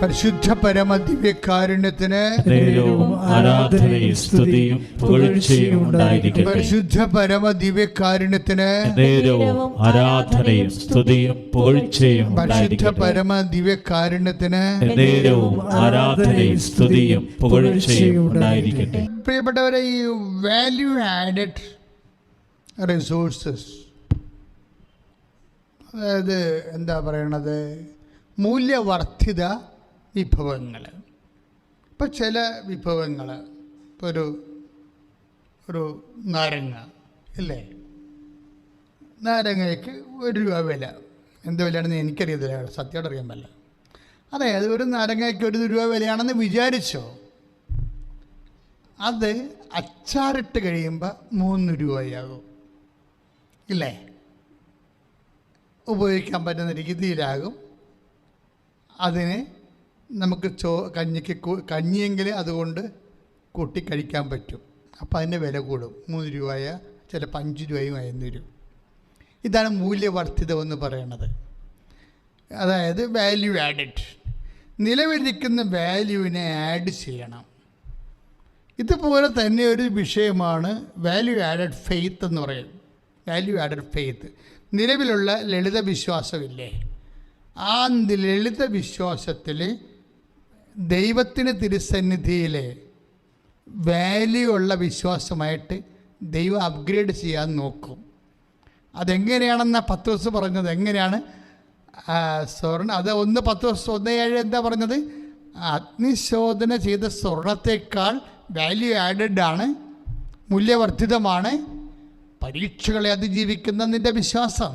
പരിശുദ്ധ പരമ ദിവ്യകാരുണ്യത്തിന് നേരവും ആരാധനയും സ്തുതിയും പുകഴ്ചയും ഉണ്ടായിരിക്കട്ടെ. പരിശുദ്ധ പരമ ദിവ്യകാരുണ്യത്തിന് ആരാധനയും സ്തുതിയും പുകഴ്ചയും പരിശുദ്ധ പരമ ദിവ്യകാരുണ്യത്തിന് ആരാധനയും സ്തുതിയും പുകഴ്ചയും ഉണ്ടായിരിക്കട്ടെ. പ്രിയപ്പെട്ടവരെ ഈ വാല്യൂ ആഡഡ് റിസോഴ്സസ് അതായത് എന്താ പറയണത്? മൂല്യവർദ്ധിത വിഭവങ്ങൾ. ഇപ്പം ചില വിഭവങ്ങൾ ഇപ്പോൾ ഒരു ഒരു നാരങ്ങ അല്ലേ? നാരങ്ങയ്ക്ക് ഒരു രൂപ വില. എന്ത് വിലയാണെന്ന് എനിക്കറിയത്തില്ല സത്യമായിട്ട് അറിയാൻ പറ്റില്ല അതായത് ഒരു നാരങ്ങയ്ക്ക് ഒരു രൂപ വിലയാണെന്ന് വിചാരിച്ചോ അത് അച്ചാറിട്ട് കഴിയുമ്പോൾ മൂന്ന് രൂപയാകും. ഇല്ലേ? ഉപയോഗിക്കാൻ പറ്റുന്ന രീതിയിലാകും. അതിന് നമുക്ക് ചോ കഞ്ഞിക്ക് കഞ്ഞിയെങ്കിൽ അതുകൊണ്ട് കൂട്ടി കഴിക്കാൻ പറ്റും. അപ്പോൾ അതിന്റെ വില കൂടും. മൂന്ന് രൂപയ ചിലപ്പോൾ അഞ്ച് രൂപയും ആയെന്ന് വരും. ഇതാണ് മൂല്യവർദ്ധിതം എന്ന് പറയണത്. അതായത് വാല്യൂ ആഡഡ് നിലവിലിരിക്കുന്ന വാല്യൂവിനെ ആഡ് ചെയ്യണം. ഇതുപോലെ തന്നെ ഒരു വിഷയമാണ് വാല്യൂ ആഡഡ് ഫെയ്ത്ത് എന്ന് പറയും. വാല്യൂ ആഡഡ് ഫെയ്ത്ത് നിലവിലുള്ള ലളിത വിശ്വാസമില്ലേ ആ ലളിത വിശ്വാസത്തിൽ ദൈവത്തിന് തിരുസന്നിധിയിലെ വാല്യൂ ഉള്ള വിശ്വാസമായിട്ട് ദൈവം അപ്ഗ്രേഡ് ചെയ്യാൻ നോക്കും. അതെങ്ങനെയാണെന്ന പത്ത് ദിവസം പറഞ്ഞത്? എങ്ങനെയാണ്? സ്വർണ അത് ഒന്ന് പത്ത് ദിവസം ഒന്ന് ഏഴ് എന്താ പറഞ്ഞത്? അഗ്നിശോധന ചെയ്ത സ്വർണത്തേക്കാൾ വാല്യൂ ആഡഡ് ആണ് മൂല്യവർദ്ധിതമാണ് പരീക്ഷകളെ അതിജീവിക്കുന്ന നിന്റെ വിശ്വാസം.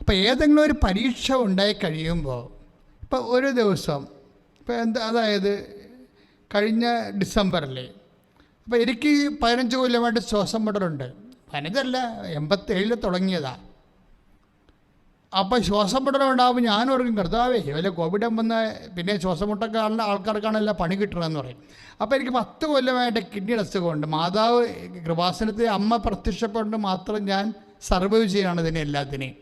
അപ്പോൾ ഏതെങ്കിലും ഒരു പരീക്ഷ ഉണ്ടായി കഴിയുമ്പോൾ ഇപ്പോൾ ഒരു ദിവസം ഇപ്പോൾ എന്താ അതായത് കഴിഞ്ഞ ഡിസംബറിൽ അപ്പോൾ എനിക്ക് പതിനഞ്ച് കൊല്ലമായിട്ട് ശ്വാസം മുട്ടലുണ്ട്. പതിനഞ്ചല്ല എൺപത്തേഴിൽ തുടങ്ങിയതാണ് അപ്പോൾ ശ്വാസം മുടലുണ്ടാകുമ്പോൾ ഞാൻ ഓർക്കും കർത്താവേ വല്ല കോവിഡ് വന്ന പിന്നെ ശ്വാസം മുട്ടക്കാരുടെ ആൾക്കാർക്കാണല്ലോ പണി കിട്ടണമെന്ന് പറയും. അപ്പോൾ എനിക്ക് പത്ത് കൊല്ലമായിട്ട് കിഡ്നി അസുഖമുണ്ട് മാതാവ് കൃപാസനത്തിൽ അമ്മ പ്രത്യക്ഷപ്പെട്ട് മാത്രം ഞാൻ സർവൈവ് ചെയ്യണം ഇതിനെ എല്ലാത്തിനെയും.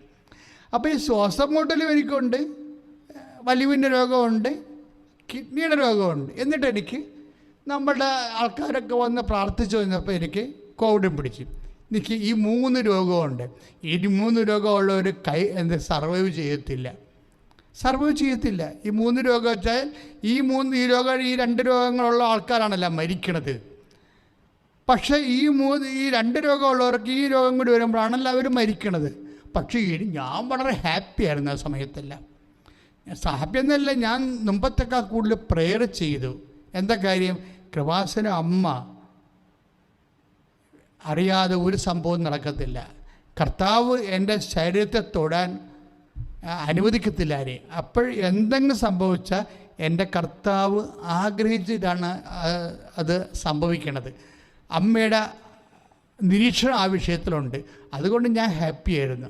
അപ്പോൾ ഈ ശ്വാസം മുട്ടലും എനിക്കുണ്ട് വലിവിന്റെ രോഗമുണ്ട് കിഡ്നിയുടെ രോഗമുണ്ട്. എന്നിട്ട് എനിക്ക് നമ്മളുടെ ആൾക്കാരൊക്കെ വന്ന് പ്രാർത്ഥിച്ചു കഴിഞ്ഞപ്പോൾ എനിക്ക് കോവിഡും പിടിച്ചു. എനിക്ക് ഈ മൂന്ന് രോഗമുണ്ട്. ഈ മൂന്ന് രോഗമുള്ളവർ കൈ എന്ത് സർവൈവ് ചെയ്യത്തില്ല. സർവൈവ് ചെയ്യത്തില്ല. ഈ മൂന്ന് രോഗം വെച്ചാൽ ഈ മൂന്ന് ഈ രോഗം ഈ രണ്ട് രോഗങ്ങളുള്ള ആൾക്കാരാണല്ലോ മരിക്കണത്. പക്ഷേ ഈ മൂന്ന് ഈ രണ്ട് രോഗമുള്ളവർക്ക് ഈ രോഗം കൂടി വരുമ്പോഴാണല്ലോ അവർ മരിക്കണത്. പക്ഷേ ഞാൻ വളരെ ഹാപ്പിയായിരുന്നു ആ സമയത്തെല്ലാം. ഹാപ്പി ഞാൻ മുമ്പത്തേക്കാൾ കൂടുതൽ പ്രെയർ ചെയ്തു. എന്താ കാര്യം? കൃപാസന അമ്മ അറിയാതെ ഒരു സംഭവം നടക്കത്തില്ല. കർത്താവ് എന്റെ ശരീരത്തെ തൊടാൻ അനുവദിക്കത്തില്ല ആരെ. അപ്പോൾ എന്തെങ്കിലും സംഭവിച്ചാൽ എന്റെ കർത്താവ് ആഗ്രഹിച്ചിട്ടാണ് അത് സംഭവിക്കണത്. അമ്മയുടെ നിരീക്ഷണം ആ വിഷയത്തിലുണ്ട്. അതുകൊണ്ട് ഞാൻ ഹാപ്പി ആയിരുന്നു.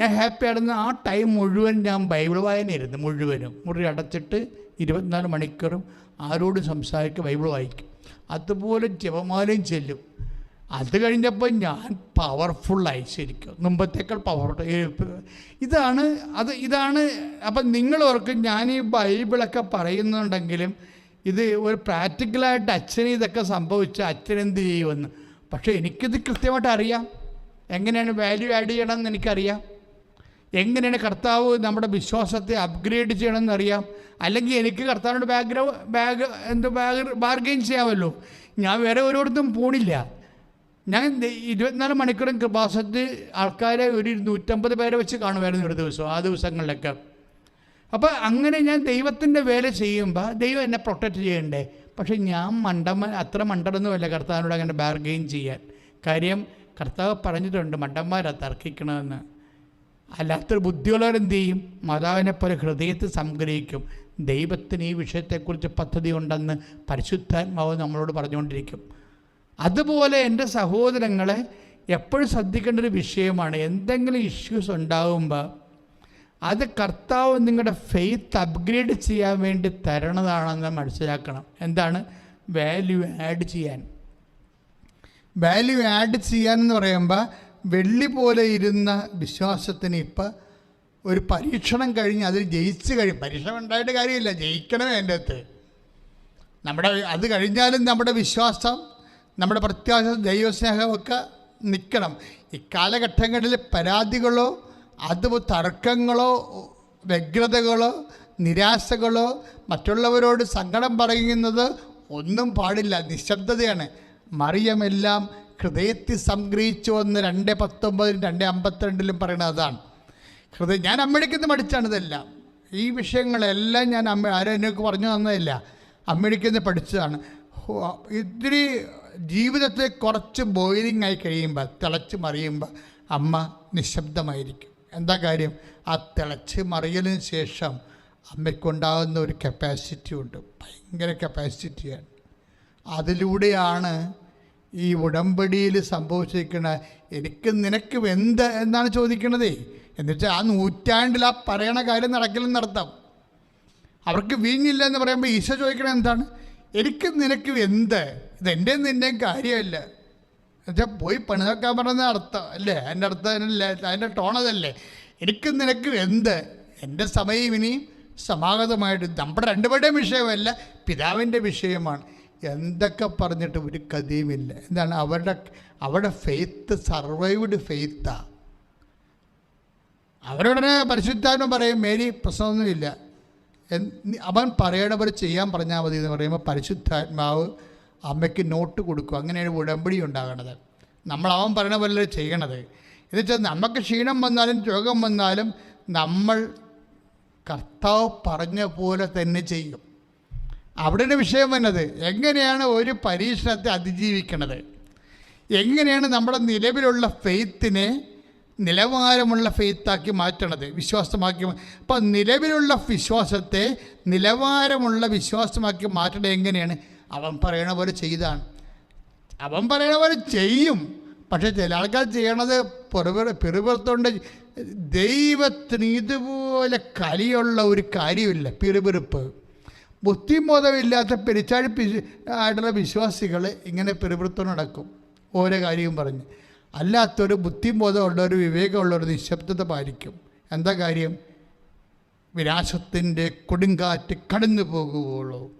ഞാൻ ഹാപ്പി ആയിരുന്നു ആ ടൈം മുഴുവൻ ഞാൻ ബൈബിൾ വായനയായിരുന്നു മുഴുവനും. മുറി അടച്ചിട്ട് ഇരുപത്തിനാല് മണിക്കൂറും ആരോടും സംസാരിക്കുക ബൈബിൾ വായിക്കും. അതുപോലെ ജപമാലയും ചെല്ലും. അത് കഴിഞ്ഞപ്പോൾ ഞാൻ പവർഫുള്ളായി ശരിക്കും. മുമ്പത്തേക്കാൾ പവർ ഇതാണ് അത് ഇതാണ് അപ്പം നിങ്ങൾ ഓർക്കും ഞാൻ ഈ ബൈബിളൊക്കെ പറയുന്നുണ്ടെങ്കിലും ഇത് ഒരു പ്രാക്ടിക്കലായിട്ട് അച്ഛന് ഇതൊക്കെ സംഭവിച്ച അച്ഛൻ എന്ത് ചെയ്യുമെന്ന്. പക്ഷേ എനിക്കിത് കൃത്യമായിട്ട് അറിയാം. എങ്ങനെയാണ് വാല്യൂ ആഡ് ചെയ്യണമെന്ന് എനിക്കറിയാം. എങ്ങനെയാണ് കർത്താവ് നമ്മുടെ വിശ്വാസത്തെ അപ്ഗ്രേഡ് ചെയ്യണമെന്ന് അറിയാം അല്ലെങ്കിൽ എനിക്ക് കർത്താവിനോട് ബാക്ക്ഗ്രൗണ്ട് ബാഗ് എന്ത് ബാഗ് ബാർഗെയിൻ ചെയ്യാമല്ലോ? ഞാൻ വേറെ ഒരിടത്തും പോണില്ല. ഞാൻ ഇരുപത്തിനാല് മണിക്കൂറും കൃപാസത്തിൽ ആൾക്കാരെ ഒരു നൂറ്റമ്പത് പേരെ വെച്ച് കാണുമായിരുന്നു ഒരു ദിവസം ആ ദിവസങ്ങളിലൊക്കെ. അപ്പോൾ അങ്ങനെ ഞാൻ ദൈവത്തിന്റെ വേല ചെയ്യുമ്പോൾ ദൈവം എന്നെ പ്രൊട്ടക്റ്റ് ചെയ്യണ്ടേ? പക്ഷേ ഞാൻ മണ്ടമ്മ അത്ര മണ്ടനൊന്നുമല്ല കർത്താവിനോട് അങ്ങനെ ബാർഗെയിൻ ചെയ്യാൻ. കാര്യം കർത്താവ് പറഞ്ഞിട്ടുണ്ട് മണ്ടന്മാരാ തർക്കിക്കണമെന്ന് അല്ലാത്തൊരു ബുദ്ധിയുള്ളവരെന്ത് ചെയ്യും മാതാവിനെ പോലെ ഹൃദയത്തെ സംഗ്രഹിക്കും. ദൈവത്തിന് ഈ വിഷയത്തെക്കുറിച്ച് പദ്ധതി ഉണ്ടെന്ന് പരിശുദ്ധാത്മാവ് നമ്മളോട് പറഞ്ഞുകൊണ്ടിരിക്കും. അതുപോലെ എന്റെ സഹോദരങ്ങളെ എപ്പോഴും ശ്രദ്ധിക്കേണ്ട ഒരു വിഷയമാണ് എന്തെങ്കിലും ഇഷ്യൂസ് ഉണ്ടാകുമ്പോൾ അത് കർത്താവ് നിങ്ങളുടെ ഫെയ്ത്ത് അപ്ഗ്രേഡ് ചെയ്യാൻ വേണ്ടി തരണതാണെന്ന് മനസ്സിലാക്കണം. എന്താണ്? വാല്യൂ ആഡ് ചെയ്യാൻ. വാല്യൂ ആഡ് ചെയ്യാൻ എന്ന് പറയുമ്പോൾ വെള്ളി പോലെ ഇരുന്ന വിശ്വാസത്തിന് ഇപ്പം ഒരു പരീക്ഷണം കഴിഞ്ഞ് അതിൽ ജയിച്ച് കഴിയും പരീക്ഷണം ഉണ്ടായിട്ട് കാര്യമില്ല. ജയിക്കണമേ എന്റെ അകത്ത് നമ്മുടെ അത് കഴിഞ്ഞാലും നമ്മുടെ വിശ്വാസം നമ്മുടെ പ്രത്യാശ ദൈവസ്നേഹമൊക്കെ നിൽക്കണം ഇക്കാലഘട്ടങ്ങളിൽ പരാതികളോ അത് തർക്കങ്ങളോ വ്യഗ്രതകളോ നിരാശകളോ മറ്റുള്ളവരോട് സങ്കടം പറയുന്നത് ഒന്നും പാടില്ല. നിശബ്ദതയാണ്. മറിയമെല്ലാം ഹൃദയത്തിൽ സംഗ്രഹിച്ചു വന്ന് രണ്ട് പത്തൊമ്പതിലും രണ്ട് അമ്പത്തിരണ്ടിലും പറയുന്നത് അതാണ്. ഹൃദയം ഞാൻ അമ്മയ്ക്ക് പഠിച്ചാണ് ഇതെല്ലാം. ഈ വിഷയങ്ങളെല്ലാം ഞാൻ അമ്മ ആരും എന്നൊക്കെ പറഞ്ഞു തന്നതല്ല. നിന്ന് പഠിച്ചതാണ്. ഇത്തിരി ജീവിതത്തെ കുറച്ച് ബോയിലിംഗ് ആയി കഴിയുമ്പോൾ തിളച്ച് മറിയുമ്പോൾ അമ്മ നിശബ്ദമായിരിക്കും. എന്താ കാര്യം? ആ തിളച്ച് മറിയലിന് ശേഷം അമ്മയ്ക്കുണ്ടാകുന്ന ഒരു കപ്പാസിറ്റി ഉണ്ട്. ഭയങ്കര കപ്പാസിറ്റിയാണ് അതിലൂടെയാണ് ഈ ഉടമ്പടിയിൽ സംഭവിച്ചിരിക്കുന്ന എനിക്ക് നിനക്ക് എന്ത് എന്നാണ് ചോദിക്കണതേ? എന്നുവെച്ചാൽ ആ നൂറ്റാണ്ടിൽ ആ പറയണ കാര്യം നടക്കലും നടത്താം അവർക്ക് വീഞ്ഞില്ല എന്ന് പറയുമ്പോൾ ഈശോ ചോദിക്കണത് എന്താണ്? എനിക്ക് നിനക്ക് എന്ത്? ഇതെന്റെ നിന്റെയും കാര്യമല്ല. എന്നുവെച്ചാൽ പോയി പണി നോക്കാൻ പറഞ്ഞ അർത്ഥം അല്ലേ? അതിന്റെ അർത്ഥം അതിനല്ലേ? അതിന്റെ ടോണതല്ലേ എനിക്ക് നിനക്ക് എന്ത്? എന്റെ സമയം ഇനിയും സമാഗതമായിട്ട്. നമ്മുടെ രണ്ടുപേരുടെയും വിഷയമല്ല പിതാവിന്റെ വിഷയമാണ്. എന്തൊക്കെ പറഞ്ഞിട്ട് ഒരു കഥയുമില്ല. എന്താണ് അവരുടെ അവരുടെ ഫെയ്ത്ത് സർവൈവ്ഡ് ഫെയ്ത്താണ് അവരുടനെ പരിശുദ്ധാത്മ പറയും മേരി പ്രശ്നമൊന്നുമില്ല. അവൻ പറയണ പോലെ ചെയ്യാൻ പറഞ്ഞാൽ മതി എന്ന് പറയുമ്പോൾ പരിശുദ്ധാത്മാവ് അമ്മയ്ക്ക് നോട്ട് കൊടുക്കും. അങ്ങനെയാണ് ഉടമ്പടി ഉണ്ടാകണത്. നമ്മൾ അവൻ പറയണ പോലെ ചെയ്യണത്. എന്നുവെച്ചാൽ നമുക്ക് ക്ഷീണം വന്നാലും രോഗം വന്നാലും നമ്മൾ കർത്താവ് പറഞ്ഞ പോലെ തന്നെ ചെയ്യും. അവിടെയാണ് വിഷയം വന്നത് എങ്ങനെയാണ് ഒരു പരീക്ഷണത്തെ അതിജീവിക്കണത്? എങ്ങനെയാണ് നമ്മുടെ നിലവിലുള്ള ഫെയ്ത്തിനെ നിലവാരമുള്ള ഫെയ്ത്താക്കി മാറ്റണത്? വിശ്വാസമാക്കി അപ്പം നിലവിലുള്ള വിശ്വാസത്തെ നിലവാരമുള്ള വിശ്വാസമാക്കി മാറ്റണത് എങ്ങനെയാണ്? അവൻ പറയണ പോലെ ചെയ്താണ്. അവൻ പറയണ പോലെ ചെയ്യും. പക്ഷേ ചില ആൾക്കാർ ചെയ്യണത് പിറുപിറുത്തോണ്ട് ദൈവത്തിന് ഇതുപോലെ കലിയുള്ള ഒരു കാര്യമില്ല. പിറുപിറുപ്പ്. ബുദ്ധിബോധമില്ലാത്ത പെരിച്ചാഴി ആയിട്ടുള്ള വിശ്വാസികൾ ഇങ്ങനെ പിറുപിറുത്തോണ്ട് നടക്കും. ഓരോ കാര്യവും പറഞ്ഞ്. അല്ലാത്തൊരു ബുദ്ധിബോധമുള്ളൊരു വിവേകമുള്ളൊരു നിശബ്ദത പാലിക്കും. എന്താ കാര്യം? വിനാശത്തിന്റെ കൊടുങ്കാറ്റ് കടന്നു പോകുകയുള്ളൂ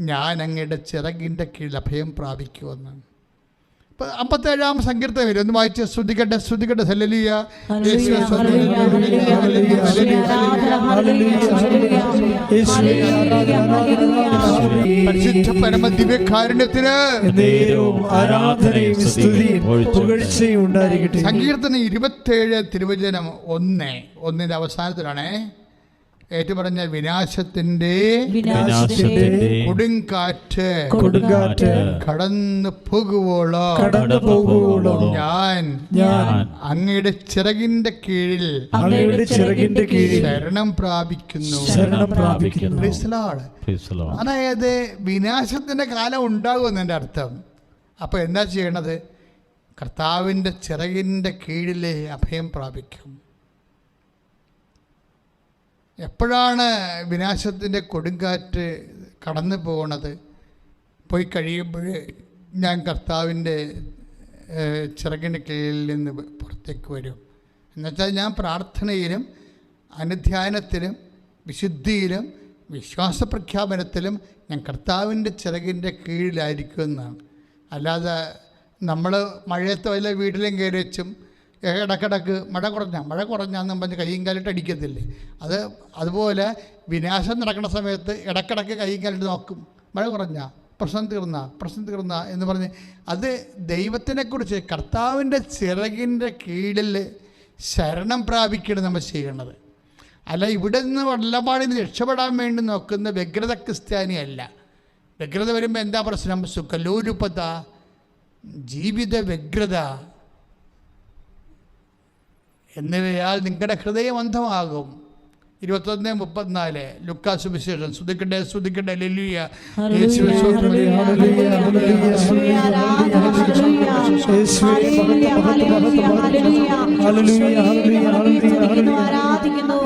ഞാൻ അങ്ങയുടെ ചിറകിന്റെ കീഴിൽ അഭയം പ്രാപിക്കുമെന്ന്. ഇപ്പം അമ്പത്തേഴാം സങ്കീർത്തനം വരും. ഒന്ന് വായിച്ച് ശ്രദ്ധിക്കട്ടെ ശ്രദ്ധിക്കട്ടെ. സെല്ലലിയ. പരിശുദ്ധ പരമ ദിവ്യകാരുണ്യത്തിന് ആരാധനയും സ്തുതിയും പുകഴ്ചയും ഉണ്ടായിരിക്കട്ടെ. സങ്കീർത്തനം ഇരുപത്തേഴ് തിരുവചനം ഒന്ന് ഒന്നിന്റെ അവസാനത്തിലാണേ. ഏറ്റുപറഞ്ഞ വിനാശത്തിന്റെ കൊടുങ്കാറ്റ് കൊടുങ്കാറ്റ് കടന്നു പോകുവോളോ? കടന്നു പോകുവോളോ? ഞാൻ ഞാൻ അങ്ങയുടെ ചിറകിന്റെ കീഴിൽ അങ്ങയുടെ ചിറകിന്റെ കീഴിൽ ശരണം പ്രാപിക്കുന്നു. ശരണം പ്രാപിക്കുന്നു. അതായത് വിനാശത്തിന്റെ കാലം ഉണ്ടാകുമെന്നതിന്റെ അർത്ഥം. അപ്പോൾ എന്താ ചെയ്യണത്? കർത്താവിന്റെ ചിറകിന്റെ കീഴിലെ അഭയം പ്രാപിക്കും. എപ്പോഴാണ് വിനാശത്തിന്റെ കൊടുങ്കാറ്റ് കടന്നു പോകണത് പോയി കഴിയുമ്പോൾ ഞാൻ കർത്താവിന്റെ ചിറകിന് കീഴിൽ നിന്ന് പുറത്തേക്ക് വരും. എന്നുവെച്ചാൽ ഞാൻ പ്രാർത്ഥനയിലും അനുധ്യാനത്തിലും വിശുദ്ധിയിലും വിശ്വാസ പ്രഖ്യാപനത്തിലും ഞാൻ കർത്താവിന്റെ ചിറകിന്റെ കീഴിലായിരിക്കും എന്നാണ്. അല്ലാതെ നമ്മൾ മഴയത്ത് വല്ല വീട്ടിലും കയറി വെച്ചും ഇടക്കിടക്ക് മഴ കുറഞ്ഞ മഴ കുറഞ്ഞാന്നും പറഞ്ഞ് കൈയും കാലിട്ട് അടിക്കത്തില്ലേ? അത് അതുപോലെ വിനാശം നടക്കുന്ന സമയത്ത് ഇടക്കിടക്ക് കൈയും കാലിട്ട് നോക്കും. മഴ കുറഞ്ഞ പ്രശ്നം തീർന്ന പ്രശ്നം തീർന്ന എന്ന് പറഞ്ഞ് അത് ദൈവത്തിനെക്കുറിച്ച് കർത്താവിന്റെ ചിറകിന്റെ കീഴിൽ ശരണം പ്രാപിക്കണം നമ്മൾ ചെയ്യണത് അല്ല ഇവിടെ നിന്ന് നിന്ന് രക്ഷപ്പെടാൻ വേണ്ടി നോക്കുന്ന വ്യഗ്രത ക്രിസ്ത്യാനിയല്ല. വ്യഗ്രത വരുമ്പോൾ എന്താ പ്രശ്നം? സുഖലോലുപത ജീവിത വ്യഗ്രത. എന്നിവയാൽ നിങ്ങളുടെ ഹൃദയം അന്ധമാകും ഇരുപത്തൊന്ന് മുപ്പത്തിനാല് ലുക്കാസ് സുവിശേഷം ശ്രുതിക്കട്ടെ ശ്രുതിക്കട്ടെ ലെല്ലുയ ആരാധിക്കുന്നു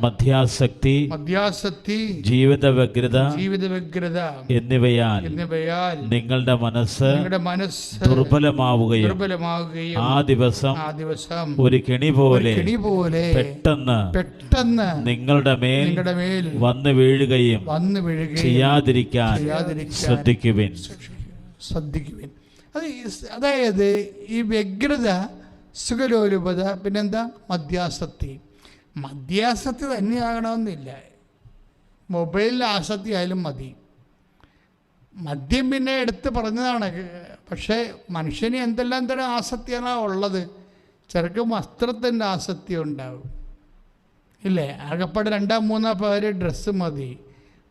മധ്യാസക്തി. ജീവിത വ്യഗ്രത ജീവിത വ്യഗ്രത എന്നിവയാൽ എന്നിവയാൽ നിങ്ങളുടെ മനസ്സ് നിങ്ങളുടെ മനസ്സ് ദുർബലമാവുകയും ദുർബലമാവുകയും ആ ദിവസം ആ ദിവസം ഒരു കെണി പോലെ കെണി പോലെ പെട്ടെന്ന് പെട്ടെന്ന് നിങ്ങളുടെ മേൽ നിങ്ങളുടെ മേൽ വന്നു വീഴുകയും വന്നു വീഴുകയും ചെയ്യാതിരിക്കാൻ ചെയ്യാതിരിക്കാൻ ശ്രദ്ധിക്കുവിൻ. ശ്രദ്ധിക്കുവിൻ. അത് അതായത് ഈ വ്യഗ്രത സുഖലോലുപത പിന്നെന്താ? മദ്യാസക്തി. മദ്യാസക്തി തന്നെയാകണമെന്നില്ല. മൊബൈലിൽ ആസക്തി ആയാലും മതി. മദ്യം പിന്നെ എടുത്ത് പറഞ്ഞതാണ്. പക്ഷേ മനുഷ്യന് എന്തെല്ലാം തരം ആസക്തിയാണ് ഉള്ളത്? ചിലർക്ക് വസ്ത്രത്തിന്റെ ആസക്തി ഉണ്ടാവും. ഇല്ലേ? ആകപ്പാട് രണ്ടാം മൂന്നാം പേര് ഡ്രസ്സ് മതി.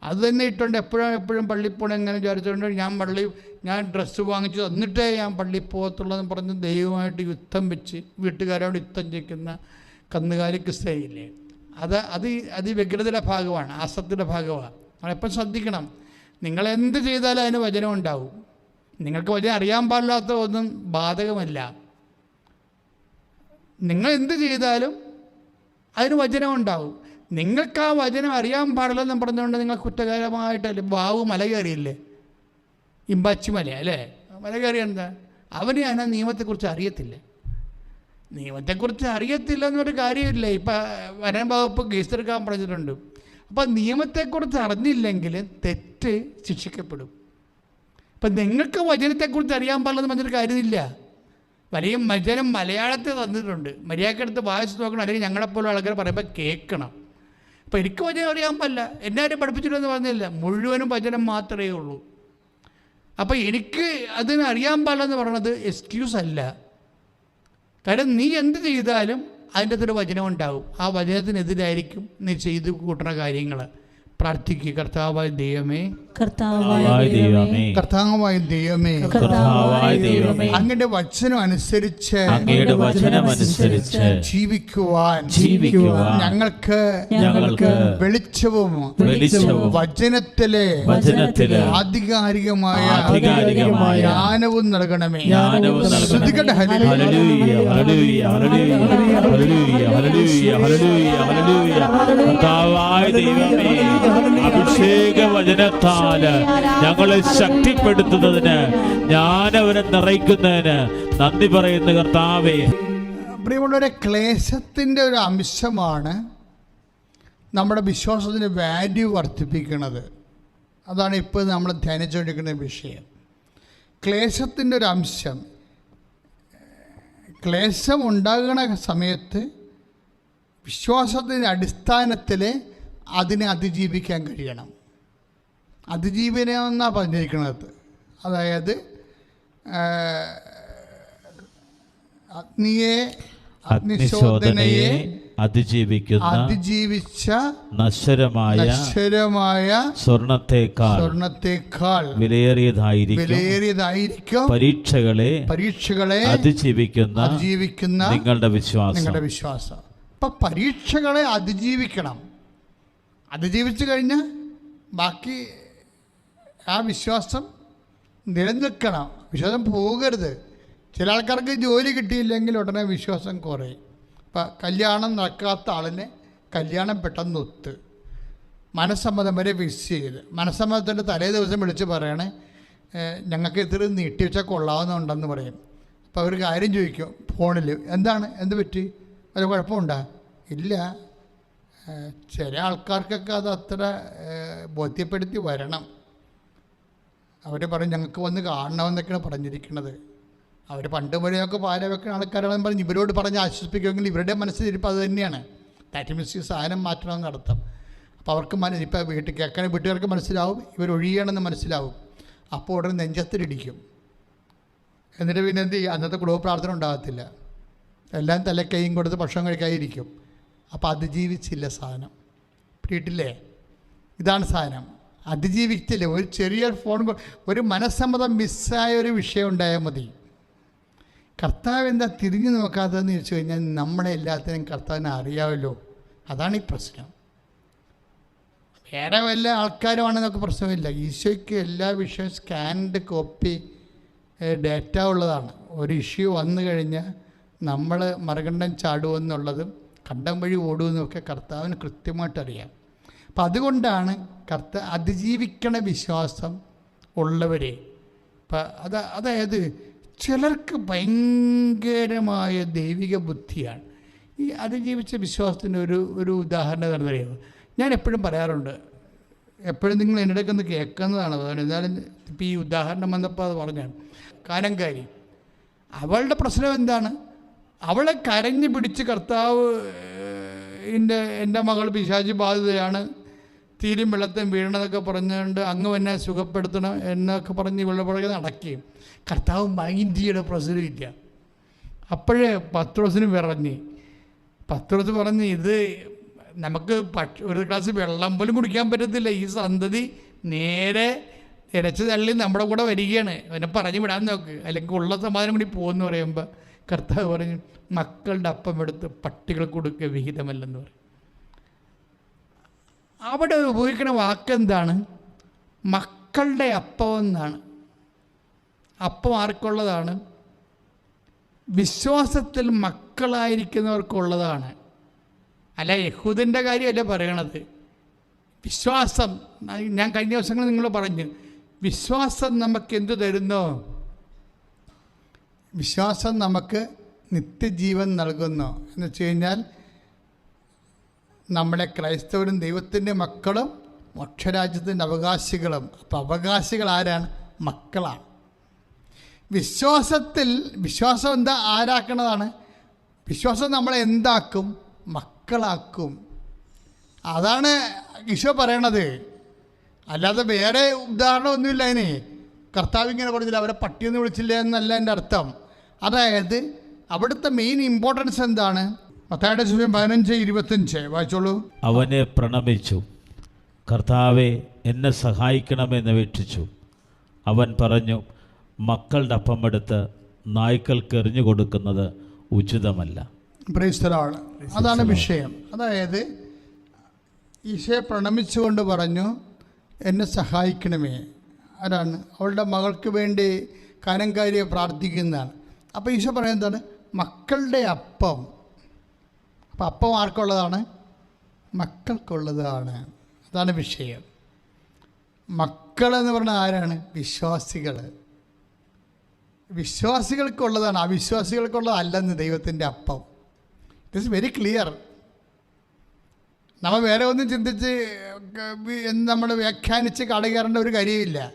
അത് തന്നെ ഇട്ടുകൊണ്ട് എപ്പോഴും എപ്പോഴും പള്ളിയിൽ പോകണം എങ്ങനെ വിചാരിച്ചുകൊണ്ട് ഞാൻ പള്ളി ഞാൻ ഡ്രസ്സ് വാങ്ങിച്ചു തന്നിട്ടേ ഞാൻ പള്ളിയിൽ പോകത്തുള്ളതെന്ന് പറഞ്ഞ് ദൈവമായിട്ട് യുദ്ധം വെച്ച് വീട്ടുകാരോട് യുദ്ധം ചെയ്യുന്ന കന്നുകാലി ക്രിസ്തയില്ലേ അത് അത് അത് വ്യഗ്രതയുടെ ഭാഗമാണ് ആസക്തിയുടെ ഭാഗമാണ്. നമ്മളെപ്പം ശ്രദ്ധിക്കണം? നിങ്ങൾ എന്ത് ചെയ്താലും അതിന് വചനം ഉണ്ടാവും. നിങ്ങൾക്ക് വചനം അറിയാൻ പാടില്ലാത്ത ഒന്നും ബാധകമല്ല. നിങ്ങൾ എന്ത് ചെയ്താലും അതിന് വചനം ഉണ്ടാവും. നിങ്ങൾക്ക് ആ വചനം അറിയാൻ പാടില്ലെന്ന് പറഞ്ഞുകൊണ്ട് നിങ്ങൾ കുറ്റകരമായിട്ട് ബാബു മല കയറിയില്ലേ? ഇമ്പാച്ചി മല അല്ലേ? മല കയറി എന്താ? അവന് ഞാൻ ആ നിയമത്തെക്കുറിച്ച് അറിയത്തില്ല. നിയമത്തെക്കുറിച്ച് അറിയത്തില്ല എന്നൊരു കാര്യമില്ല. ഇപ്പം വനം വകുപ്പ് കേസെടുക്കാൻ പറഞ്ഞിട്ടുണ്ട്. അപ്പം നിയമത്തെക്കുറിച്ച് അറിഞ്ഞില്ലെങ്കിൽ തെറ്റ് ശിക്ഷിക്കപ്പെടും. അപ്പം നിങ്ങൾക്ക് വചനത്തെക്കുറിച്ച് അറിയാൻ പാടില്ലെന്ന് പറഞ്ഞൊരു കാര്യമില്ല. വലിയ വചനം മലയാളത്തിൽ തന്നിട്ടുണ്ട്. മര്യാദക്കെടുത്ത് വായിച്ച് നോക്കണം. അല്ലെങ്കിൽ ഞങ്ങളെപ്പോലുള്ള ആൾക്കാർ പറയുമ്പോൾ കേൾക്കണം. അപ്പോൾ എനിക്ക് വചനം അറിയാൻ പറ്റില്ല. എന്നാരും ആരും പറഞ്ഞില്ല. മുഴുവനും വചനം മാത്രമേ ഉള്ളൂ. അപ്പോൾ എനിക്ക് അതിന് അറിയാൻ പാടില്ലെന്ന് പറയണത് എക്സ്ക്യൂസ് അല്ല. കാരണം നീ എന്ത് ചെയ്താലും അതിന്റെ അകത്തൊരു വചനം ഉണ്ടാകും ആ വചനത്തിനെതിരായിരിക്കും നീ ചെയ്തു കൂട്ടുന്ന കാര്യങ്ങൾ പ്രാർത്ഥിക്കുക കർത്താവായ ദൈവമേ കർത്താവായ ദൈവമേ കർത്താവായ ദൈവമേ കർത്താവായ ദൈവമേ അങ്ങയുടെ വചനം അനുസരിച്ച് അങ്ങയുടെ വചനമനുസരിച്ച് ജീവിക്കുവാൻ ജീവിക്കുവാൻ ഞങ്ങൾക്ക് ഞങ്ങൾക്ക് വെളിച്ചവും വെളിച്ചവും വചനത്തിലെ വചനത്തിലെ ആധികാരികമായ ആധികാരികമായ ജ്ഞാനവും നൽകണമേ ജ്ഞാനവും നൽകണമേ. ഹല്ലേലൂയ. ഹല്ലേലൂയ, ഹല്ലേലൂയ, ഹല്ലേലൂയ, ഹല്ലേലൂയ, ഹല്ലേലൂയ, ഹല്ലേലൂയ, ഹല്ലേലൂയ. കർത്താവായ ദൈവമേ അഭിഷേക വചനത്താൽ ഞങ്ങളെ ശക്തിപ്പെടുത്തുന്നതിന് ജ്ഞാനവനെ നിറയ്ക്കുന്നതിന് നന്ദി പറയുന്ന കർത്താവേ. പ്രിയമുള്ളവരെ ക്ലേശത്തിന്റെ ഒരു അംശമാണ് നമ്മുടെ വിശ്വാസത്തിന്റെ വാല്യൂ വർദ്ധിപ്പിക്കുന്നത്. അതാണ് ഇപ്പോൾ നമ്മൾ ധ്യാനിച്ചുകൊണ്ടിരിക്കുന്ന വിഷയം. ക്ലേശത്തിന്റെ ഒരു അംശം. ക്ലേശം ഉണ്ടാകുന്ന സമയത്ത് വിശ്വാസത്തിന്റെ അടിസ്ഥാനത്തിൽ അതിനെ അതിജീവിക്കാൻ കഴിയണം. അതിജീവനം എന്നാണ് പറഞ്ഞിരിക്കുന്നത് അതായത് അഗ്നിയെ അഗ്നിശോധനയെ അതിജീവിക്കുന്ന അതിജീവിച്ച നശ്വരമായ നശ്വരമായ സ്വർണത്തെക്കാൾ സ്വർണത്തെക്കാൾ വിലയേറിയതായിരിക്കും. വിലയേറിയതായിരിക്കും. പരീക്ഷകളെ പരീക്ഷകളെ അതിജീവിക്കുന്ന അതിജീവിക്കുന്ന നിങ്ങളുടെ വിശ്വാസം. നിങ്ങളുടെ വിശ്വാസം. അപ്പൊ പരീക്ഷകളെ അതിജീവിക്കണം. അതിജീവിച്ചു കഴിഞ്ഞ് ബാക്കി ആ വിശ്വാസം നിലനിൽക്കണം. വിശ്വാസം പോകരുത്. ചില ആൾക്കാർക്ക് ജോലി കിട്ടിയില്ലെങ്കിൽ ഉടനെ വിശ്വാസം കുറയും. ഇപ്പം കല്യാണം നടക്കാത്ത ആളിനെ കല്യാണം പെട്ടെന്ന് ഒത്ത്. മനസ്സമ്മതം വരെ ഫിക്സ് ചെയ്ത് മനസ്സമ്മതത്തിന്റെ തലേ ദിവസം വിളിച്ച് പറയണേ "ഏഹ്, ഞങ്ങൾക്ക് ഇത്ര നീട്ടി വെച്ചാൽ കൊള്ളാവുന്നുണ്ടെന്ന് പറയും. അപ്പോൾ അവർ കാര്യം ചോദിക്കും ഫോണിൽ എന്താണ്? എന്ത് പറ്റി? അത് കുഴപ്പമുണ്ടോ? ഇല്ല. ചില ആൾക്കാർക്കൊക്കെ അത് അത്ര ബോധ്യപ്പെടുത്തി വരണം. അവർ പറയും ഞങ്ങൾക്ക് വന്ന് കാണണമെന്നൊക്കെയാണ് പറഞ്ഞിരിക്കുന്നത് അവർ പണ്ട് മുഴുവനൊക്കെ പാല വെക്കുന്ന ആൾക്കാരാണെന്ന് പറഞ്ഞ് ഇവരോട് പറഞ്ഞ് ആശ്വസിപ്പിക്കുമെങ്കിൽ ഇവരുടെ മനസ്സിലിരിപ്പോൾ അത് തന്നെയാണ്. ദാറ്റ് മീൻസ് ഈ സാധനം മാറ്റണമെന്ന് നടത്തും അപ്പോൾ അവർക്ക് മന ഇപ്പോൾ വീട്ടിൽ കേൾക്കാൻ വീട്ടുകാർക്ക് മനസ്സിലാവും ഇവർ ഒഴിയണമെന്ന് മനസ്സിലാവും. അപ്പോൾ ഉടനെ നെഞ്ചത്തിലിടിക്കും. എന്നിട്ട് പിന്നെ എന്ത് ചെയ്യും? അന്നത്തെ കുടുംബ പ്രാർത്ഥന ഉണ്ടാകത്തില്ല. എല്ലാം തലക്കൈയും കൊടുത്ത് ഭക്ഷണം കഴിക്കാതിരിക്കും. അപ്പോൾ അതിജീവിച്ചില്ല സാധനം. പിടിയിട്ടില്ലേ? ഇതാണ് സാധനം. അതിജീവിച്ചില്ല. ഒരു ചെറിയ ഫോൺ ഒരു മനസ്സമ്മതം മിസ്സായ ഒരു വിഷയം ഉണ്ടായാൽ മതി. കർത്താവ് എന്താ തിരിഞ്ഞു നോക്കാത്തതെന്ന് ചോദിച്ചു കഴിഞ്ഞാൽ നമ്മളെ എല്ലാത്തിനും കർത്താവിനെ അറിയാമല്ലോ അതാണ് ഈ പ്രശ്നം. വേറെ വല്ല ആൾക്കാരുമാണെന്നൊക്കെ പ്രശ്നമില്ല. ഈശോയ്ക്ക് എല്ലാ വിഷയവും സ്കാൻഡ് കോപ്പി ഡേറ്റ ഉള്ളതാണ്. ഒരു ഇഷ്യൂ വന്നു കഴിഞ്ഞാൽ നമ്മൾ മറുകണ്ഠം ചാടുമെന്നുള്ളതും കണ്ടം വഴി ഓടുമെന്നൊക്കെ കർത്താവിന് കൃത്യമായിട്ടറിയാം. അപ്പം അതുകൊണ്ടാണ് കർത്ത അതിജീവിക്കണ വിശ്വാസം ഉള്ളവരെ. ഇപ്പം അത് അതായത് ചിലർക്ക് ഭയങ്കരമായ ദൈവിക ബുദ്ധിയാണ്. ഈ അതിജീവിച്ച വിശ്വാസത്തിന്റെ ഒരു ഒരു ഉദാഹരണം പറയുന്നത് ഞാൻ എപ്പോഴും പറയാറുണ്ട് എപ്പോഴും നിങ്ങൾ എന്റെ ഒന്ന് കേൾക്കുന്നതാണ് എന്നാലും ഇപ്പം ഈ ഉദാഹരണം വന്നപ്പോൾ അത് പറഞ്ഞാണ്. കാനങ്കാരി അവളുടെ പ്രശ്നം എന്താണ്? അവളെ കരഞ്ഞു പിടിച്ച് കർത്താവ് എന്റെ എന്റെ മകൾ പിശാചി ബാധിതയാണ്. തീരും വെള്ളത്തും വീഴണതൊക്കെ പറഞ്ഞുകൊണ്ട് അങ്ങ് എന്നെ സുഖപ്പെടുത്തണം എന്നൊക്കെ പറഞ്ഞ് വെള്ളപ്പുഴകെ നടക്കുകയും. കർത്താവ് മൈൻഡ് ചെയ്യണ പ്രസരമില്ല അപ്പോഴേ പത്രോസിന് വിറഞ്ഞ്. പത്രോസ് പറഞ്ഞ് ഇത് നമുക്ക് പക്ഷ ഒരു ഗ്ലാസ് വെള്ളം പോലും കുടിക്കാൻ പറ്റത്തില്ല. ഈ സന്തതി നേരെ ഇരച്ച് തള്ളി നമ്മുടെ കൂടെ വരികയാണ്. അവനെ പറഞ്ഞു വിടാൻ നോക്ക്. അല്ലെങ്കിൽ ഉള്ള സമാധാനം കൂടി പോകുമെന്ന് പറയുമ്പോൾ കർത്താവ് പറഞ്ഞു മക്കളുടെ അപ്പം എടുത്ത് പട്ടികൾ കൊടുക്കുക വിഹിതമല്ലെന്ന് പറയും. അവിടെ ഉപയോഗിക്കുന്ന വാക്കെന്താണ് മക്കളുടെ അപ്പം എന്നാണ്. അപ്പം ആർക്കുള്ളതാണ്? വിശ്വാസത്തിൽ മക്കളായിരിക്കുന്നവർക്കുള്ളതാണ്. അല്ല യഹൂദന്റെ കാര്യമല്ല പറയണത്. വിശ്വാസം ഞാൻ കഴിഞ്ഞ ദിവസങ്ങൾ നിങ്ങൾ പറഞ്ഞു വിശ്വാസം നമുക്ക് എന്തു തരുന്നോ? വിശ്വാസം നമുക്ക് നിത്യജീവൻ നൽകുന്നു. എന്ന് വെച്ച് കഴിഞ്ഞാൽ നമ്മളെ ക്രൈസ്തവരും ദൈവത്തിന്റെ മക്കളും മോക്ഷരാജ്യത്തിന്റെ അവകാശികളും. അപ്പോൾ അവകാശികൾ ആരാണ്? മക്കളാണ്. വിശ്വാസത്തിൽ വിശ്വാസം എന്താ? ആരാക്കണതാണ്? വിശ്വാസം നമ്മളെ എന്താക്കും? മക്കളാക്കും. അതാണ് ഈശോ പറയണത്. അല്ലാതെ വേറെ ഉദാഹരണമൊന്നുമില്ല അതിന് കർത്താവ് ഇങ്ങനെ പറഞ്ഞില്ല. അവരെ പട്ടിയെന്ന് വിളിച്ചില്ല എന്നല്ല എന്റെ അർത്ഥം. അതായത് അവിടുത്തെ മെയിൻ ഇമ്പോർട്ടൻസ് എന്താണ്? പത്തായുടെ സുഖം പതിനഞ്ച് ഇരുപത്തഞ്ച്. വായിച്ചോളൂ. അവനെ പ്രണമിച്ചു. കർത്താവെ എന്നെ സഹായിക്കണമെന്ന് വീക്ഷിച്ചു അവൻ പറഞ്ഞു മക്കളുടെ അപ്പം എടുത്ത് നായ്ക്കൾക്ക് എറിഞ്ഞു കൊടുക്കുന്നത് ഉചിതമല്ല. പ്രൈസ്തരാൾ അതാണ് വിഷയം. അതായത് ഈശോയെ പ്രണമിച്ചുകൊണ്ട് പറഞ്ഞു എന്നെ സഹായിക്കണമേ. ആരാണ്? അവളുടെ മകൾക്ക് വേണ്ടി കാര്യം പ്രാർത്ഥിക്കുന്നതാണ്. അപ്പോൾ ഈശോ പറയുന്നത് എന്താണ്? മക്കളുടെ അപ്പം. അപ്പം അപ്പം ആർക്കുള്ളതാണ്? മക്കൾക്കുള്ളതാണ്. അതാണ് വിഷയം. മക്കളെന്ന് പറഞ്ഞാൽ ആരാണ്? വിശ്വാസികൾ വിശ്വാസികൾക്കുള്ളതാണ്. അവിശ്വാസികൾക്കുള്ളതല്ലെന്ന് ദൈവത്തിന്റെ അപ്പം. ഇറ്റ് ഇസ് വെരി ക്ലിയർ നമ്മൾ വേറെ ഒന്നും ചിന്തിച്ച് നമ്മൾ വ്യാഖ്യാനിച്ച് കടകയറേണ്ട ഒരു കാര്യമില്ല.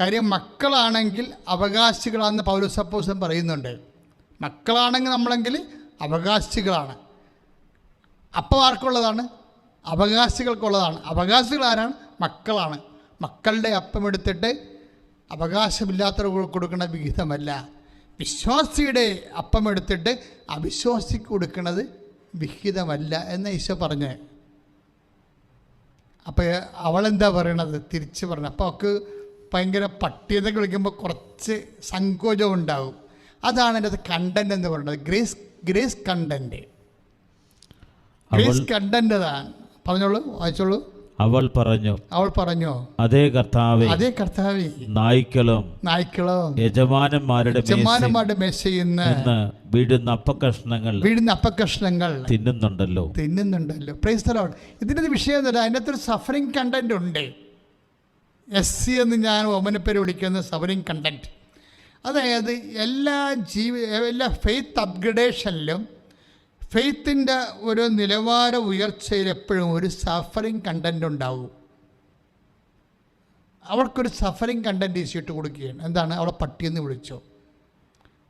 കാര്യം മക്കളാണെങ്കിൽ അവകാശികളാണെന്ന് പൗരസപ്പോസം പറയുന്നുണ്ട്. മക്കളാണെങ്കിൽ നമ്മളെങ്കിൽ അവകാശികളാണ്. അപ്പം ആർക്കുള്ളതാണ്? അവകാശികൾക്കുള്ളതാണ്. അവകാശികൾ ആരാണ്? മക്കളാണ്. മക്കളുടെ അപ്പം എടുത്തിട്ട് അവകാശമില്ലാത്തവർക്ക് കൊടുക്കുന്ന വിഹിതമല്ല. വിശ്വാസിയുടെ അപ്പം എടുത്തിട്ട് അവിശ്വാസിക്ക് കൊടുക്കുന്നത് വിഹിതമല്ല എന്ന് ഈശോ പറഞ്ഞ്. അപ്പോൾ അവളെന്താ പറയണത്? തിരിച്ച് പറഞ്ഞു. അപ്പോൾ അവൾക്ക് ഭയങ്കര പട്ടിയെന്നൊക്കെ വിളിക്കുമ്പോൾ കുറച്ച് സങ്കോചം ഉണ്ടാവും അതാണ് എന്റെ അത് കണ്ടന്റ് എന്ന് പറയുന്നത്. Grace grace content grace content അതാണ് പറഞ്ഞോളൂ വായിച്ചോളൂ. അവൾ പറഞ്ഞു അവൾ പറഞ്ഞു അതേ കർത്താവെ അതേ കർത്താവേ നായ്ക്കളും നായ്ക്കളോ യജമാനന്മാരുടെ യജമാനന്മാരുടെ ചെമ്മാനമാട് വീടുന്ന വീഴുന്ന വീടുന്ന വീടിന് അപ്പകഷ്ണങ്ങൾ തിന്നുന്നുണ്ടല്ലോ. തിന്നുന്നുണ്ടല്ലോ പ്രൈസ് ഇതിന്റെ വിഷയം എന്താ അതിനകത്തൊരു സഫറിങ് കണ്ടന്റ് ഉണ്ട്. എസ് സി എന്ന് ഞാൻ ഓമനപ്പേര് വിളിക്കുന്ന സഫറിങ് കണ്ടന്റ് അതായത് എല്ലാ ജീവ എല്ലാ ഫെയ്ത്ത് അപ്ഗ്രഡേഷനിലും ഫെയ്ത്തിന്റെ ഒരു നിലവാര ഉയർച്ചയിൽ എപ്പോഴും ഒരു സഫറിങ് കണ്ടന്റ് ഉണ്ടാവും. അവൾക്കൊരു സഫറിങ് കണ്ടന്റ് ഈസിയിട്ട് കൊടുക്കുകയാണ്. എന്താണ്? അവളെ പട്ടിയെന്ന് വിളിച്ചോ.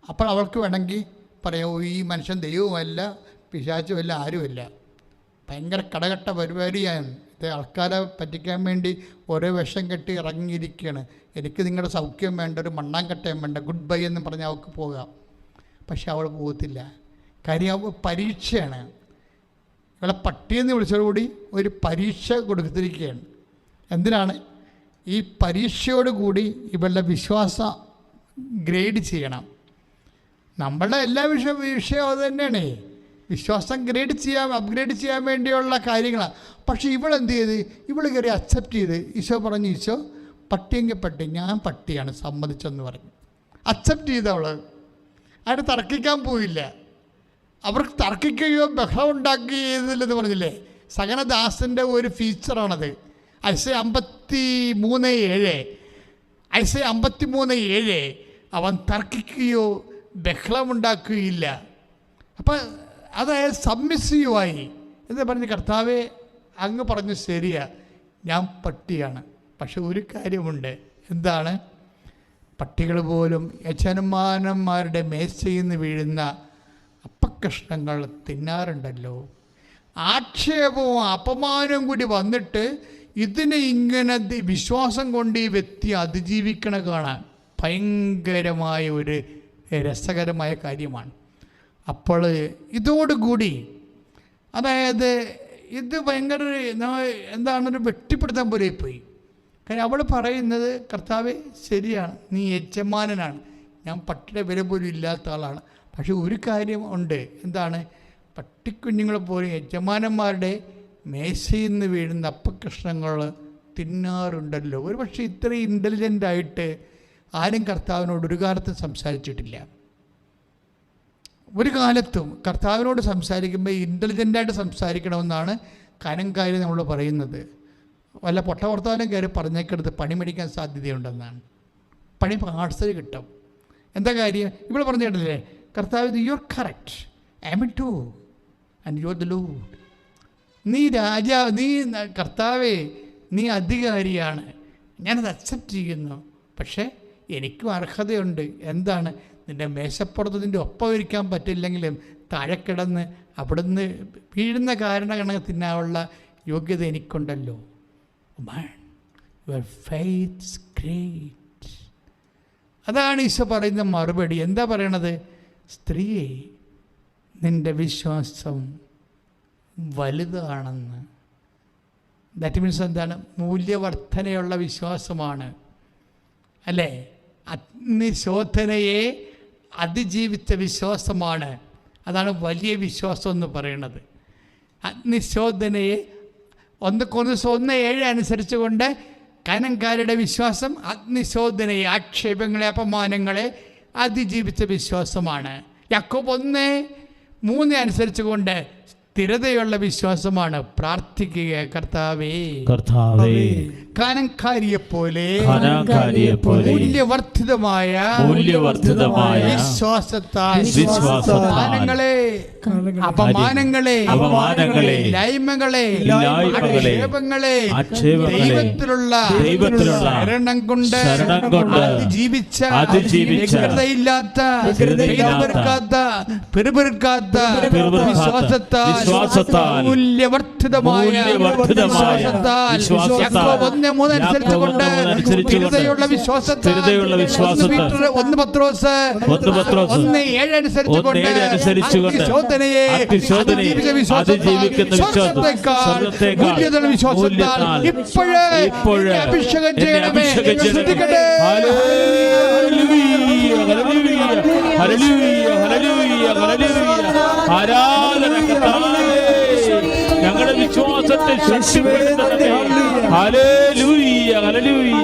അപ്പോൾ അവൾക്ക് വേണമെങ്കിൽ പറയാം "ഓ, ഈ മനുഷ്യൻ ദൈവവുമല്ല പിശാച്ചുമല്ല ആരുമല്ല. ഭയങ്കര കടകട്ട പരിപാടിയാണ്. ആൾക്കാരെ പറ്റിക്കാൻ വേണ്ടി ഓരോ വിഷം കെട്ടി ഇറങ്ങിയിരിക്കുകയാണ്. എനിക്ക് നിങ്ങളുടെ സൗഖ്യം വേണ്ട ഒരു മണ്ണാങ്കട്ടയും വേണ്ട ഗുഡ് ബൈ എന്ന് പറഞ്ഞ് അവൾക്ക് പോകാം. പക്ഷെ അവൾ പോകത്തില്ല. കാര്യം അവൾ പരീക്ഷയാണ്. ഇവളെ പട്ടിയെന്ന് വിളിച്ചതോടുകൂടി ഒരു പരീക്ഷ കൊടുത്തിരിക്കുകയാണ്. എന്തിനാണ്? ഈ പരീക്ഷയോടുകൂടി ഇവളുടെ വിശ്വാസ ഗ്രേഡ് ചെയ്യണം. നമ്മളുടെ എല്ലാ വിഷയ വിഷയവും അത് തന്നെയാണ്. വിശ്വാസം ഗ്രേഡ് ചെയ്യാൻ അപ്ഗ്രേഡ് ചെയ്യാൻ വേണ്ടിയുള്ള കാര്യങ്ങളാണ് പക്ഷേ ഇവളെന്ത് ചെയ്ത്? ഇവൾ കയറി അക്സെപ്റ്റ് ചെയ്ത് ഈശോ പറഞ്ഞു ഈശോ പട്ടിയെങ്കിൽ പട്ടി ഞാൻ പട്ടിയാണ് സമ്മതിച്ചെന്ന് പറഞ്ഞു. അക്സെപ്റ്റ് ചെയ്തവൾ അവിടെ തർക്കിക്കാൻ പോയില്ല. അവർക്ക് തർക്കിക്കുകയോ ബഹളം ഉണ്ടാക്കുകയെന്നില്ലെന്ന് പറഞ്ഞില്ലേ? സകനദാസന്റെ ഒരു ഫീച്ചറാണത് ഐസ അമ്പത്തി മൂന്ന് ഏഴ്. ഐസ അമ്പത്തി മൂന്ന് ഏഴ്. അവൻ തർക്കിക്കുകയോ ബഹളമുണ്ടാക്കുകയില്ല. അപ്പം അതായത് സബ്മിസീവായി എന്ന് പറഞ്ഞ് കർത്താവെ അങ്ങ് പറഞ്ഞു ശരിയാ. ഞാൻ പട്ടിയാണ്. പക്ഷെ ഒരു കാര്യമുണ്ട്. എന്താണ്? പട്ടികൾ പോലും യജമാനന്മാരുടെ മേശയിൽ നിന്ന് വീഴുന്ന അപ്പക്കഷ്ണങ്ങൾ തിന്നാറുണ്ടല്ലോ. ആക്ഷേപവും അപമാനവും കൂടി വന്നിട്ട് ഇതിനെ ഇങ്ങനെ വിശ്വാസം കൊണ്ട് ഈ വ്യക്തി അതിജീവിക്കണ കാണാൻ ഭയങ്കരമായ ഒരു രസകരമായ കാര്യമാണ്. അപ്പോൾ ഇതോടുകൂടി അതായത് ഇത് ഭയങ്കര ഒരു ന- എന്താണ് ഒരു പോലെ പോയി കാര്യം അവൾ പറയുന്നത് കർത്താവ് ശരിയാണ്. നീ യജമാനനാണ്. ഞാൻ പട്ടിയുടെ വില പോലും ഇല്ലാത്ത ആളാണ്. പക്ഷെ ഒരു കാര്യം ഉണ്ട്. എന്താണ്? പട്ടിക്കുഞ്ഞുങ്ങളെ പോലും യജമാനന്മാരുടെ മേശയിൽ നിന്ന് വീഴുന്ന അപ്പകഷ്ണങ്ങൾ തിന്നാറുണ്ടല്ലോ. ഒരു പക്ഷേ ഇത്രയും ഇന്റലിജന്റായിട്ട് ആരും കർത്താവിനോട് ഒരു കാലത്തും സംസാരിച്ചിട്ടില്ല. ഒരു കാലത്തും കർത്താവിനോട് സംസാരിക്കുമ്പോൾ ഇന്റലിജന്റായിട്ട് സംസാരിക്കണമെന്നാണ് കനംകാരി നമ്മൾ പറയുന്നത്. വല്ല പൊട്ടവർത്തമാനം കയറി പറഞ്ഞേക്കെടുത്ത് പണി മേടിക്കാൻ സാധ്യതയുണ്ടെന്നാണ്. പണി പാഴ്സൽ കിട്ടും. എന്താ കാര്യം? ഇവിടെ പറഞ്ഞു കേട്ടില്ലേ? കർത്താവ് you are correct I am too and you are the Lord നീ രാജാവ് നീ കർത്താവേ നീ അധികാരിയാണ്. ഞാനത് അക്സെപ്റ്റ് ചെയ്യുന്നു. പക്ഷേ എനിക്കും അർഹതയുണ്ട്. എന്താണ്? നിന്റെ മേശപ്പുറത്ത് നിന്റെ ഒപ്പം ഇരിക്കാൻ പറ്റില്ലെങ്കിലും താഴെ കിടന്ന് അവിടുന്ന് വീഴുന്ന കാരണകണക്ക് തിന്നാനുള്ള യോഗ്യത എനിക്കുണ്ടല്ലോ. അതാണ് ഈശോ പറയുന്ന മറുപടി. എന്താ പറയണത്? സ്ത്രീയെ നിന്റെ വിശ്വാസം വലുതാണെന്ന്. ദാറ്റ് മീൻസ് എന്താണ്? മൂല്യവർദ്ധനയുള്ള വിശ്വാസമാണ്. അല്ലേ? അഗ്നിശോധനയെ അതിജീവിച്ച വിശ്വാസമാണ്. അതാണ് വലിയ വിശ്വാസം എന്ന് പറയുന്നത്. അഗ്നിശോധനയെ ഒന്ന് കൊന്ന് ഒന്ന് ഏഴ് അനുസരിച്ചുകൊണ്ട് കനംകാരുടെ വിശ്വാസം അഗ്നിശോധനയെ ആക്ഷേപങ്ങളെ അപമാനങ്ങളെ അതിജീവിച്ച വിശ്വാസമാണ്. യാക്കോബ് ഒന്ന് മൂന്ന് അനുസരിച്ചുകൊണ്ട് സ്ഥിരതയുള്ള വിശ്വാസമാണ്. പ്രാർത്ഥിക്കുക കർത്താവേ. കർത്താവേ. കാനംകാരിയെ പോലെ മൂല്യവർദ്ധിതമായ മൂല്യവർദ്ധിതമായ വിശ്വാസത്താൽ വിശ്വാസത്താൽ അപമാനങ്ങളെ അപമാനങ്ങളെ ലൈമകളെ ആക്ഷേപങ്ങളെ ദൈവത്തിലുള്ള ദൈവത്തിലുള്ള ശരണം കൊണ്ട് ശരണം കൊണ്ട് അതിജീവിച്ച അതിജീവിച്ച വ്യഗ്രതയില്ലാത്ത പിറുപിറുക്കാത്ത വിശ്വാസത്താൽ വിശ്വാസത്താൽ മൂല്യവർദ്ധിതമായ മൂല്യവർദ്ധിതമായ വിശ്വാസത്താൽ വിശ്വാസത്താൽ മൂന്ന് സ്ഥിരതയുള്ള വിശ്വാസത്താൽ ഒന്ന് പത്രോസ് ഒന്ന് ഏഴ് അതിജീവിക്കുന്ന വിശ്വാസത്താൽ ഇപ്പോഴേ ഇപ്പോഴേ അഭിഷേകം ചെയ്യണമേ ശ്രദ്ധിക്കട്ടെ. ആരാധന. ഞങ്ങളുടെ വിശ്വാസത്തെ ശക്തിപ്പെടുത്തണമേ ഹല്ലേലൂയ ഹല്ലേലൂയ